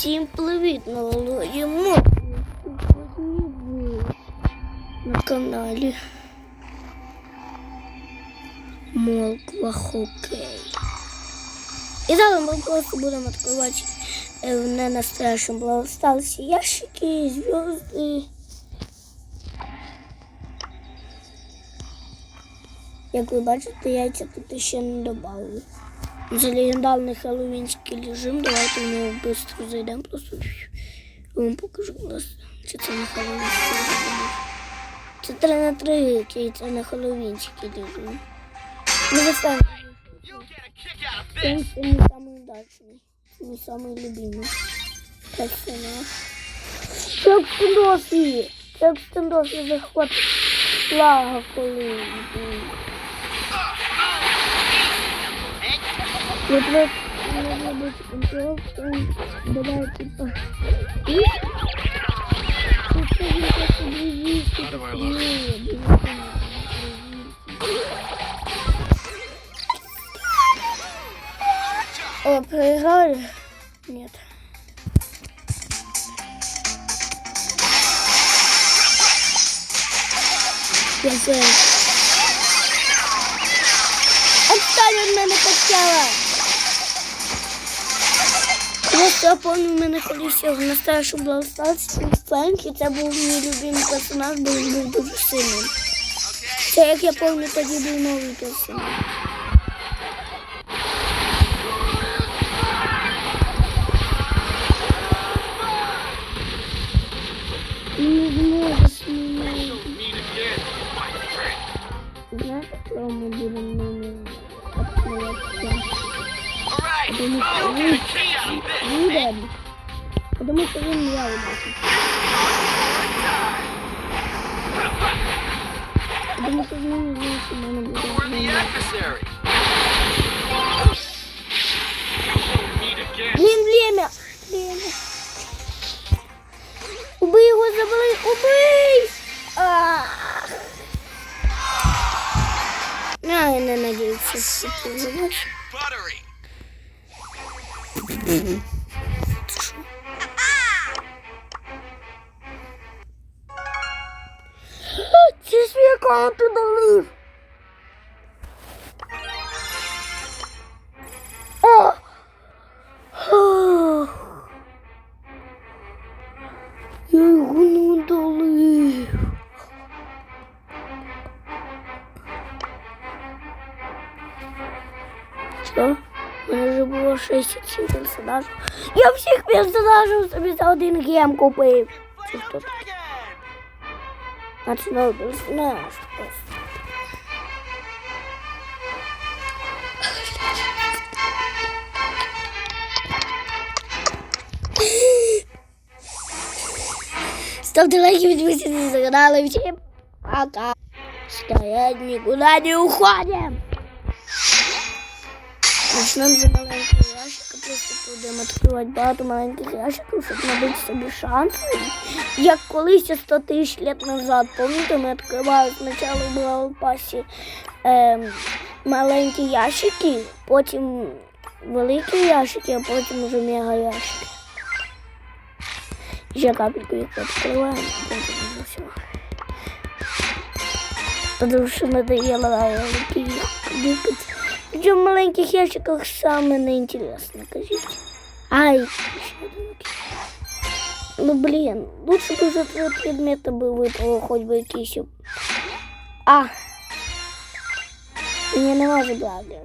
Всім привіт, новолоді на каналі Молква Хокей. І зараз ми будемо відкривати е, в ненастоящем Бравстарсі ящики, зв'язки. Як ви бачите, яйця тут ще не додали. За легендарний хеллоуінський режим. Давайте в нього швидко зайдемо. Просто я вам покажу нас. Чи це не хеллоуінський режим? Це 3 на 3 який це не хеллоуінський режим. Самі. Він це не самий удачний. Це не самий любимий. Персонаж. Це екстендофі. Це екстендофі захват флага, коли. Я просто могла быть контрол, он добавит типа. И... Давай, ладно. О, проиграли? Нет. Я знаю. я пам'ятаю, в мене колись я в настоящому Brawl Stars Френк, і це був мій любимий персонаж, бо він був дуже сильним. Це, як я пам'ятаю, тоді був новий персонаж. Не зможеш мене. Знаєш, що ми будемо мене відкривати? Потому що він Будем. Потому що він я убачив. Тому що він не знає, що в мене буде. Блін, время! Время. Убий його, забили! Убий! Ах. А, я не надіюся, Uhum. Just me going through the leaf. Huh? 66 персонажів. Я всех персонажів собі за один гем купив. Чи хто такий? Персонаж. Ставьте лайки, подписывайтесь на канал и всем пока. Стоять никуда не уходим. Начнемо з маленького ящика, просто будемо відкривати багато маленьких ящиків, щоб набити собі шанси. Як колись 100 тисяч лет назад, пам'ятаєте, ми відкривали спочатку в Бравл Пасі ем, маленькі ящики, потім великі ящики, а потім вже мега ящики. Ще капельку їх відкриваємо, потім. Тому що надоело великі їх Причем в маленьких ящиках самое неинтересное, кажите. Ай. Ну блин, лучше бы за твои предметы бы выпало хоть бы кисю. А, мне не важно благо.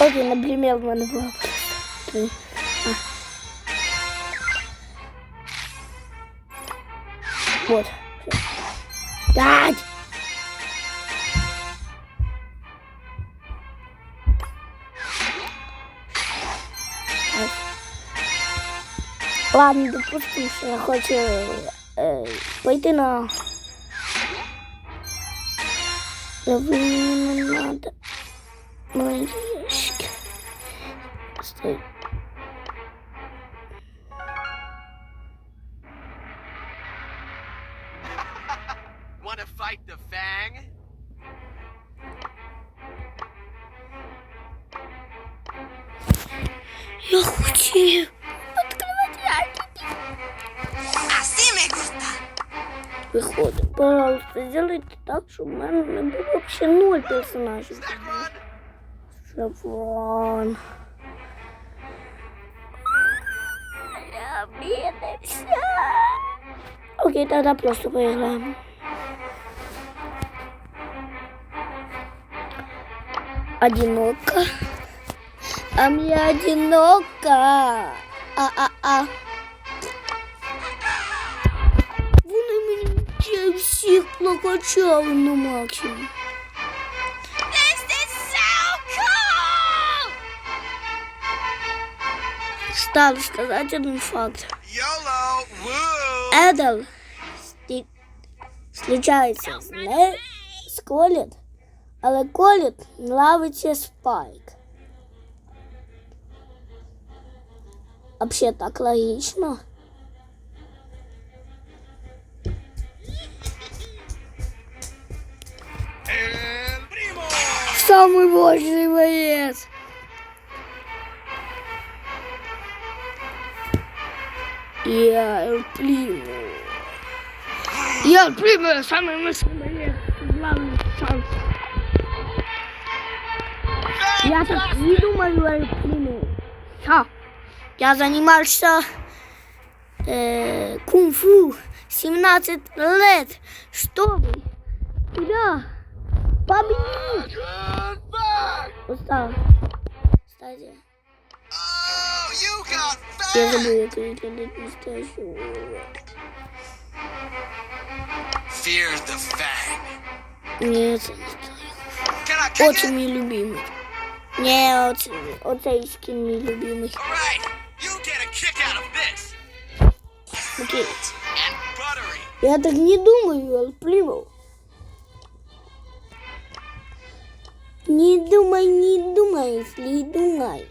Окей, например, в мене було Вот. Дать! Ладно, допустим, що я хочу е, пойти на... Да вы не надо. Ящик. Стой. to fight the Fang? Я хотів відкривати ящики. Así me gusta. Виходить, пожалуйста, зробіть так, щоб в мене не було взагалі ноль персонажів. Snack run? Шафран. Я обидевся. Окей, тогда просто поиграем. Одиноко. А мне одиноко. А-а-а. Вони мені ще всіх прокачали на максимум. This is so cool! Стал сказать один факт. YOLO! Woo! Едел сті- зустрічається з не з Коліт, але Коліт нравиться Спайк. Вообще так primo! Самый мощный боец. Я Эль Примо. Я Эль Примо, самый мощный. Я так не думаю, Примо. Ха. Я занимался э, кунг-фу 17 лет, чтобы тебя победить. Устал. Кстати, you got я забыл, как выглядит настоящий. Fear the Fang. Нет, це не Очень it? мій любимий. Не, оце, оцей скін мій любимий. Alright, you get a kick out of this. Окей. And buttery. Я так не думаю, Ал Примо. Не думай, не думай, если думай.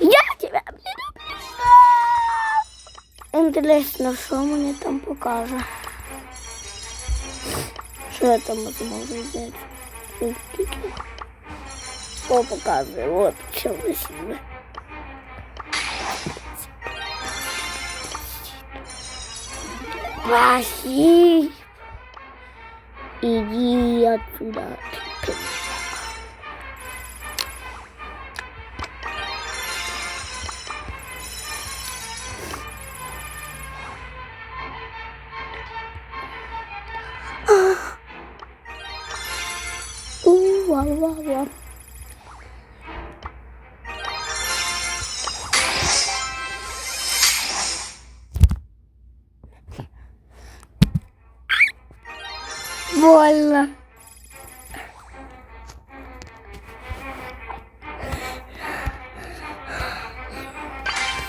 Я тебя люблю. Інтересно, що мені там покаже. Що я там зможу взяти? О, показує, от, все красиво. Вахи. Иди отсюда.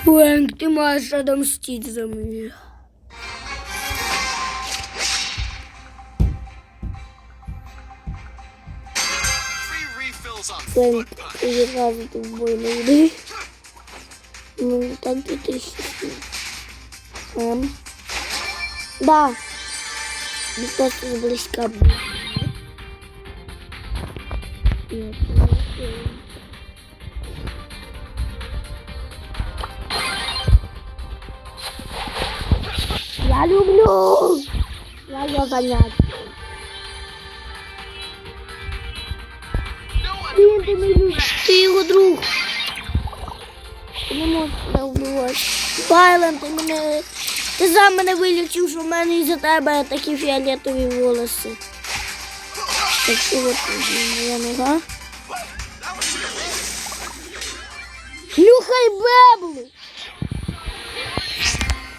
Фрэнк, ты можешь отомстить за меня. Punch. ты сразу ты в бой найди. Ну, так ты ты Эм. Да. Не просто близко будет. Нет, не Я люблю. Я ее занять. No one Ні, ти не любиш. Ти його друг. Ти не можеш мене вбивати. Байлен, ти мене. Ти сам мене вилічив, що в мене із-за тебе такі фіолетові волоси. Так що от моя нога. That was Нюхай беблу!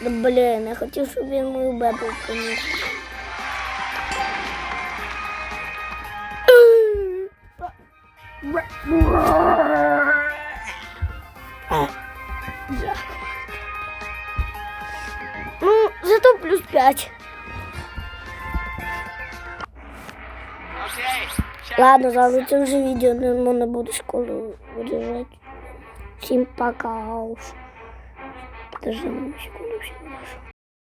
Да блін, я хотів, щоб він мою беблу понюхав. Ну, зато плюс 5. Okay. check Ладно, завтра це вже відео не можна буде школу вирішати. Всім пока. Подожди, ну, секунду, секунду.